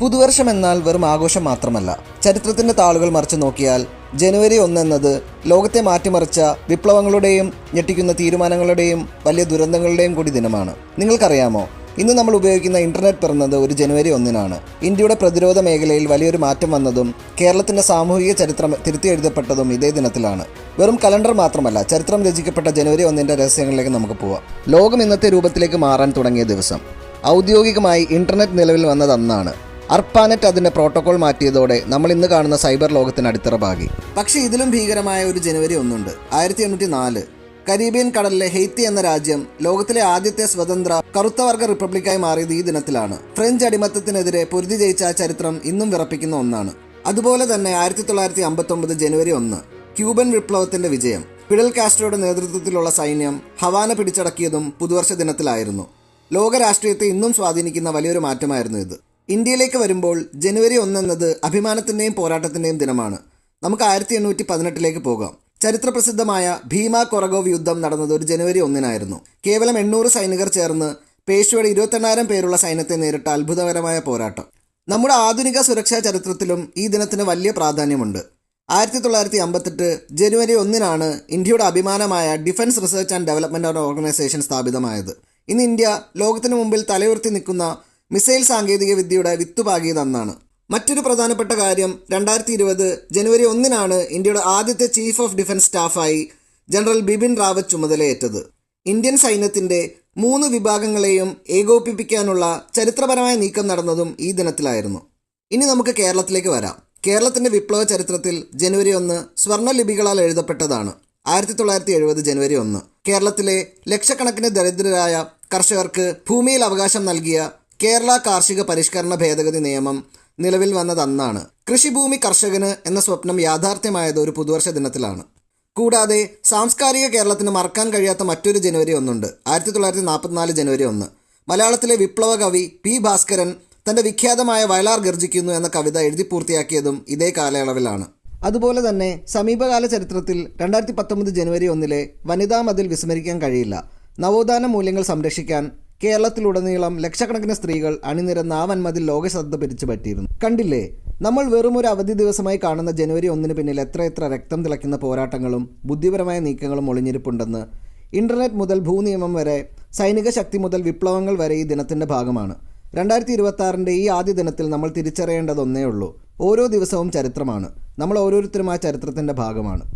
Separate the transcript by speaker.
Speaker 1: പുതുവർഷം എന്നാൽ വെറും ആഘോഷം മാത്രമല്ല. ചരിത്രത്തിന്റെ താളുകൾ മറിച്ചു നോക്കിയാൽ ജനുവരി ഒന്ന് എന്നത് ലോകത്തെ മാറ്റിമറിച്ച വിപ്ലവങ്ങളുടെയും ഞെട്ടിക്കുന്ന തീരുമാനങ്ങളുടെയും വലിയ ദുരന്തങ്ങളുടെയും കൂടി ദിനമാണ്. നിങ്ങൾക്കറിയാമോ? ഇന്ന് നമ്മൾ ഉപയോഗിക്കുന്ന ഇന്റർനെറ്റ് പിറന്നത് ഒരു ജനുവരി ഒന്നിനാണ്. ഇന്ത്യയുടെ പ്രതിരോധ മേഖലയിൽ വലിയൊരു മാറ്റം വന്നതും കേരളത്തിന്റെ സാമൂഹിക ചരിത്രം തിരുത്തി എഴുതപ്പെട്ടതും ഇതേ ദിനത്തിലാണ്. വെറും കലണ്ടർ മാത്രമല്ല ചരിത്രം രചിക്കപ്പെട്ട ജനുവരി ഒന്നിന്റെ രഹസ്യങ്ങളിലേക്ക് നമുക്ക് പോവാം. ലോകം ഇന്നത്തെ രൂപത്തിലേക്ക് മാറാൻ തുടങ്ങിയ ദിവസം. ഔദ്യോഗികമായി ഇന്റർനെറ്റ് നിലവിൽ വന്നത് അന്നാണ്. അർപ്പാനെറ്റ് അതിന്റെ പ്രോട്ടോകോൾ മാറ്റിയതോടെ നമ്മൾ ഇന്ന് കാണുന്ന സൈബർ ലോകത്തിന് അടിത്തറ പാകി. പക്ഷേ ഇതിലും ഭീകരമായ ഒരു ജനുവരി ഒന്നുണ്ട്. ആയിരത്തി എണ്ണൂറ്റി നാല് കരീബിയൻ കടലിലെ ഹെയ്ത്തി എന്ന രാജ്യം ലോകത്തിലെ ആദ്യത്തെ സ്വതന്ത്ര കറുത്തവർഗ റിപ്പബ്ലിക്കായി മാറിയത് ഈ ദിനത്തിലാണ്. ഫ്രഞ്ച് അടിമത്തത്തിനെതിരെ പൊരുതി ജയിച്ച ആ ചരിത്രം ഇന്നും വിറപ്പിക്കുന്ന ഒന്നാണ്. അതുപോലെ തന്നെ ആയിരത്തി തൊള്ളായിരത്തി അമ്പത്തൊമ്പത് ജനുവരി ഒന്ന് ക്യൂബൻ വിപ്ലവത്തിന്റെ വിജയം. ഫിഡൽ കാസ്ട്രോയുടെ നേതൃത്വത്തിലുള്ള സൈന്യം ഹവാന പിടിച്ചടക്കിയതും പുതുവർഷ ദിനത്തിലായിരുന്നു. ലോക രാഷ്ട്രീയത്തെ ഇന്നും സ്വാധീനിക്കുന്ന വലിയൊരു മാറ്റമായിരുന്നു ഇത്. ഇന്ത്യയിലേക്ക് വരുമ്പോൾ ജനുവരി ഒന്നെന്നത് അഭിമാനത്തിന്റെയും പോരാട്ടത്തിന്റെയും ദിനമാണ്. നമുക്ക് ആയിരത്തി എണ്ണൂറ്റി പതിനെട്ടിലേക്ക് പോകാം. ചരിത്രപ്രസിദ്ധമായ ഭീമ കൊറഗോവ് യുദ്ധം നടന്നത് ഒരു ജനുവരി ഒന്നിനായിരുന്നു. കേവലം എണ്ണൂറ് സൈനികർ ചേർന്ന് പേഷ്വയുടെ ഇരുപത്തെണ്ണായിരം പേരുള്ള സൈന്യത്തെ നേരിട്ട അത്ഭുതകരമായ പോരാട്ടം. നമ്മുടെ ആധുനിക സുരക്ഷാ ചരിത്രത്തിലും ഈ ദിനത്തിന് വലിയ പ്രാധാന്യമുണ്ട്. ആയിരത്തി തൊള്ളായിരത്തി അമ്പത്തെട്ട് ജനുവരി ഒന്നിനാണ് ഇന്ത്യയുടെ അഭിമാനമായ defence research and development organisation സ്ഥാപിതമായത്. ഇന്ന് ഇന്ത്യ ലോകത്തിന് മുമ്പിൽ തലയുയർത്തി നിൽക്കുന്ന മിസൈൽ സാങ്കേതിക വിദ്യയുടെ വിത്തുപാകിയത് അന്നാണ് മറ്റൊരു പ്രധാനപ്പെട്ട കാര്യം രണ്ടായിരത്തി ഇരുപത് ജനുവരി ഒന്നിനാണ് ഇന്ത്യയുടെ ആദ്യത്തെ ചീഫ് ഓഫ് ഡിഫൻസ് സ്റ്റാഫായി ജനറൽ ബിപിൻ റാവത്ത് ചുമതലയേറ്റത്. ഇന്ത്യൻ സൈന്യത്തിന്റെ മൂന്ന് വിഭാഗങ്ങളെയും ഏകോപിപ്പിക്കാനുള്ള ചരിത്രപരമായ നീക്കം നടന്നതും ഈ ദിനത്തിലായിരുന്നു. ഇനി നമുക്ക് കേരളത്തിലേക്ക് വരാം. കേരളത്തിന്റെ വിപ്ലവ ചരിത്രത്തിൽ ജനുവരി ഒന്ന് സ്വർണ ലിപികളാൽ എഴുതപ്പെട്ടതാണ്. ആയിരത്തി തൊള്ളായിരത്തി എഴുപത് ജനുവരി ഒന്ന്. കേരളത്തിലെ ലക്ഷക്കണക്കിന് ദരിദ്രരായ കർഷകർക്ക് ഭൂമിയിൽ അവകാശം നൽകിയ കേരള കാർഷിക പരിഷ്കരണ ഭേദഗതി നിയമം നിലവിൽ വന്നത് അന്നാണ് കൃഷിഭൂമി കർഷകന് എന്ന സ്വപ്നം യാഥാർത്ഥ്യമായത് ഒരു പുതുവർഷ ദിനത്തിലാണ്. കൂടാതെ സാംസ്കാരിക കേരളത്തിന് മറക്കാൻ കഴിയാത്ത മറ്റൊരു ജനുവരി ഒന്നുണ്ട്. ആയിരത്തി തൊള്ളായിരത്തി നാൽപ്പത്തിനാല് ജനുവരി ഒന്ന്. മലയാളത്തിലെ വിപ്ലവ കവി പി ഭാസ്കരൻ തന്റെ വിഖ്യാതമായ വയലാർ ഗർജിക്കുന്നു എന്ന കവിത എഴുതി പൂർത്തിയാക്കിയതും ഇതേ കാലയളവിലാണ്. അതുപോലെ തന്നെ സമീപകാല ചരിത്രത്തിൽ രണ്ടായിരത്തി പത്തൊമ്പത് ജനുവരി ഒന്നിലെ വനിതാ മതിൽ വിസ്മരിക്കാൻ കഴിയില്ല. നവോത്ഥാന മൂല്യങ്ങൾ സംരക്ഷിക്കാൻ കേരളത്തിലുടനീളം ലക്ഷക്കണക്കിന് സ്ത്രീകൾ അണിനിരന്ന ആ വന്മതിൽ ലോകശ്രദ്ധ പിരിച്ചു പറ്റിയിരുന്നു. കണ്ടില്ലേ? നമ്മൾ വെറും ഒരു അവധി ദിവസമായി കാണുന്ന ജനുവരി ഒന്നിന് പിന്നിൽ എത്രയെത്ര രക്തം തിളയ്ക്കുന്ന പോരാട്ടങ്ങളും ബുദ്ധിപരമായ നീക്കങ്ങളും ഒളിഞ്ഞിരിപ്പുണ്ടെന്ന് ഇന്റർനെറ്റ് മുതൽ ഭൂനിയമം വരെ സൈനിക ശക്തി മുതൽ വിപ്ലവങ്ങൾ വരെ ഈ ദിനത്തിന്റെ ഭാഗമാണ്. രണ്ടായിരത്തി ഇരുപത്തി ഈ ആദ്യ ദിനത്തിൽ നമ്മൾ തിരിച്ചറിയേണ്ടതൊന്നേ ഉള്ളൂ. ഓരോ ദിവസവും ചരിത്രമാണ്. നമ്മൾ ഓരോരുത്തരും ആ ചരിത്രത്തിന്റെ ഭാഗമാണ്.